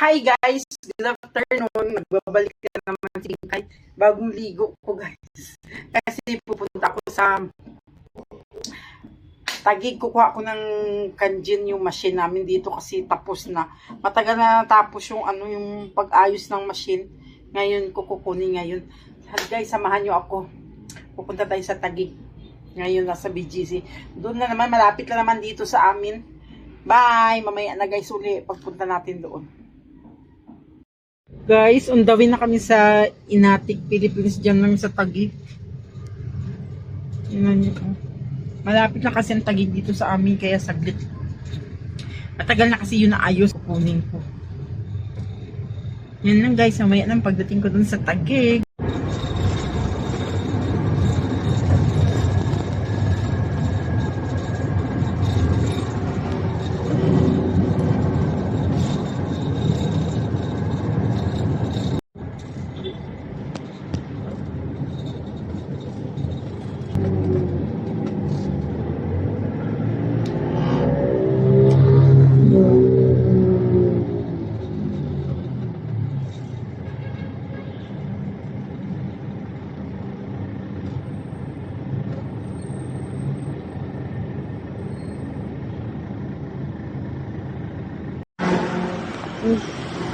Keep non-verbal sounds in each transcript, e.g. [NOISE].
Hi guys! Good afternoon. Nagbabalik na naman si Kay. Bagong ligo ko guys. Kasi pupunta ako sa Tagig kukuha ako ng kanjin yung machine namin dito kasi tapos na. Matagal na natapos yung ano yung pag-ayos ng machine. Ngayon kukukunin ngayon. Guys, samahan nyo ako. Pupunta tayo sa Tagig. Ngayon nasa BGC. Doon na naman, malapit na naman dito sa amin. Bye! Mamaya na guys uli pagpunta natin doon. Guys, on the way na kami sa Inatic, Philippines. Diyan lang sa Taguig. Tingnan niyo. Malapit na kasi ang Taguig dito sa amin, kaya saglit. Matagal na kasi yun na ayos kukunin ko. Yan lang guys, mamaya nang pagdating ko dun sa Taguig.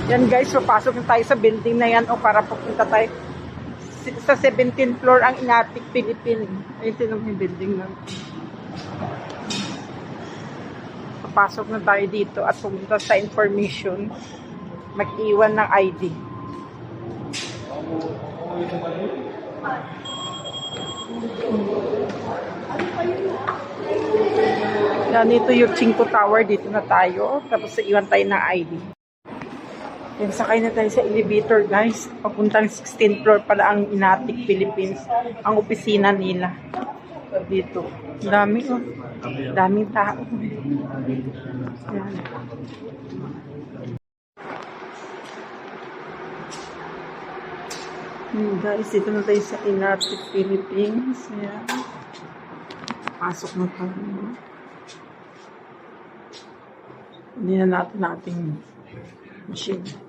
Yan guys, papasok na tayo sa building na yan o para pupunta tayo sa 17th floor ang Inatic Philippines. Ayun naman yung building na. Papasok na tayo dito at pumunta sa information. Mag-iwan ng ID. Yan, ito yung Chinko Tower. Dito na tayo. Tapos iwan tayo ng ID. Yan, sakay na tayo sa elevator, guys. Papuntang 16th floor pala ang Inatic Philippines. Ang opisina nila. Dito. Dami, oh. Daming tao. Yan. Hmm, guys, dito na tayo sa Inatic Philippines. Yan. Pasok na tayo. Hindi na natin nating machine.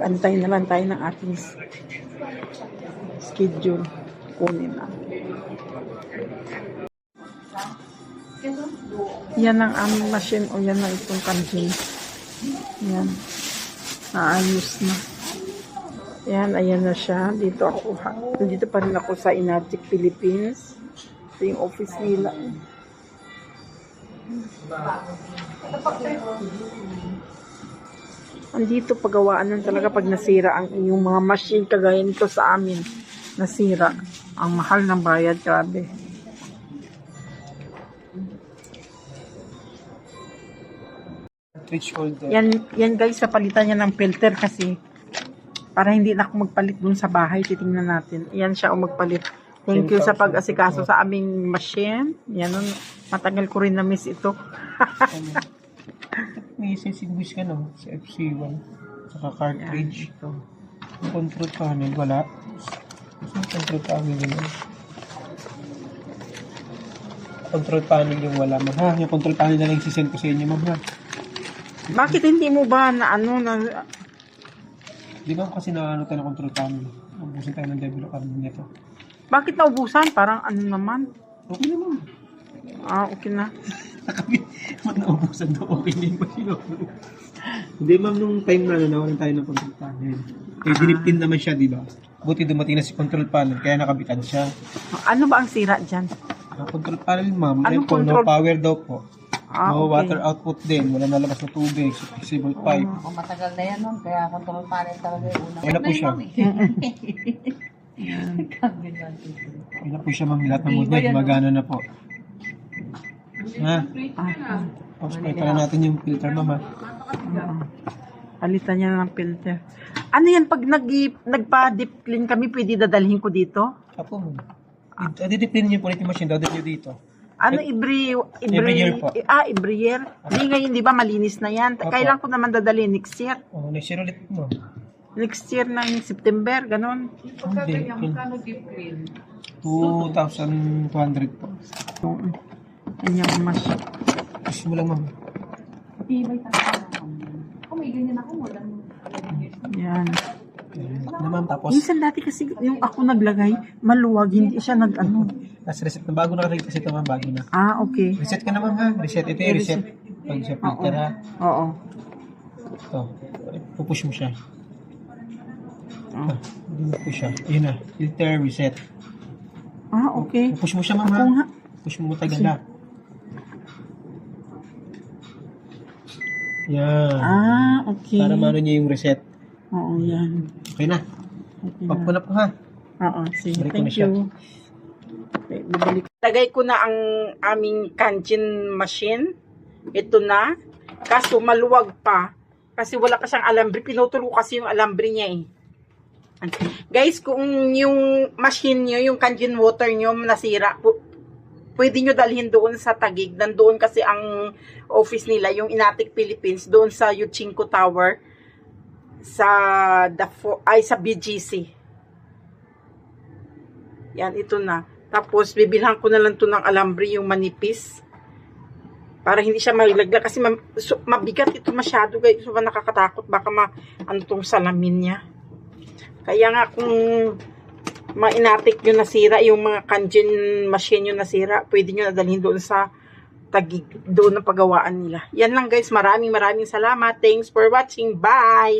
Antay na lang tayo ng ating schedule. Kunin na. Yan ang aming machine o yan ang itong kanjin. Yan. Naayos na. Yan, ayan na siya. Dito ako, dito pa rin ako sa Inatic Philippines. Ito yung office nila. Andito pagawaan lang talaga pag nasira ang inyong mga machine kagaya nito sa amin. Nasira. Ang mahal ng bayad, grabe. Holder. Yan, yan guys, napalitan niya ng filter kasi para hindi na ako magpalit dun sa bahay, titingnan natin. Yan siya o magpalit. Thank you sa pag-asikaso sa aming machine. Yan, nun, matagal ko rin na-miss ito. May sisibwis ka no? Sa FC1. Saka cartridge. ito. Control panel, wala. Saan control panel yun? Control panel yung wala, ma'am. Ha? Yung control panel na lang sisend ko sa inyo, ma'am. Ha? Bakit hindi mo ba na ano na Di ba kasi naano tayo ng control panel? Ubusin tayo ng develop card nito. bakit naubusan? Parang ano naman? Okay na, ma'am. Ah, okay na. Kami, mag naubusan daw. Okay na yung machine. Hindi, ma'am, nung time na ano, nawalan tayo ng control panel. Eh, dinipin naman siya, di ba? Buti dumating na si control panel, kaya nakabitad siya. Ano ba ang sira dyan? Ang control panel, ma'am, ayun po, control? no power daw po. Ah, no okay. water output din, wala nalabas na tubig, flexible pipe. O matagal na yan nun, kaya control panel talaga yung unang. Wala po siya. Wala [LAUGHS] [LAUGHS] po siya, ma'am, lahat ng model, gumagana na po. Ha? Ah, Tapos palitan na natin yung filter? Oo. Palitan niya ng filter. Ano yan, pag nag, nagpa-deep clean kami, pwede dadalhin ko dito? Apo, ma'am. Didipin niyo po ulit yung machine, dadal niyo dito. Ano, every, every, Every year po. Ah, every year. Hindi ngayon, di ba, malinis na yan. Opo. Kailan ko naman dadalhin? Next year? Oh, next year ulit, ma'am. Next year ng September, ganon. Hindi. 2,200 po. Oo. Yan yung mas. Push mo lang, ma'am. Tibay talaga. Kung may may ganyan ako. Wala Yan. Na ma'am, tapos, Minsan dati kasi yung ako naglagay, maluwag, hindi siya nag ano. last reset na bago na kasi ito ma'am, bago na. Ah, okay. Reset ka na ma'am ha, reset. Ito yung reset. Pag sa filter ha. Oo. Ito, pupush mo siya. Ah. Ah, Hindi push siya. Ayun na, filter, reset. Ah, okay. Pupush mo siya ma'am ha. Push mo matagal na. Yan. Ah, okay. Para maano niya yung reset. Oo, yan. Okay na. Okay Pag na. na po ha. Oo, sige. Balik ko Thank you. Okay, babalik. Lagay ko na ang aming kanjin machine. Ito na. Kaso maluwag pa. Kasi wala pa siyang alambre. Pinutulo kasi yung alambre niya eh. Guys, kung yung machine nyo, yung kanjin water nyo nasira, pu- pwede nyo dalhin doon sa Tagig. Nandoon kasi ang office nila, yung Inatic Philippines, doon sa Yuchinko Tower sa the ay sa BGC. Yan, ito na. Tapos, bibilhan ko na lang to ng alambre, yung manipis. Para hindi siya malaglag. Kasi ma- so, mabigat ito masyado, guys. So, nakakatakot. Baka ma, ano tong salamin niya. Kaya nga, kung mainatik yung nasira, yung mga kanjin machine yung nasira, pwede nyo nadalhin doon sa tagig, doon na pagawaan nila. Yan lang guys. Maraming maraming salamat. Thanks for watching. Bye!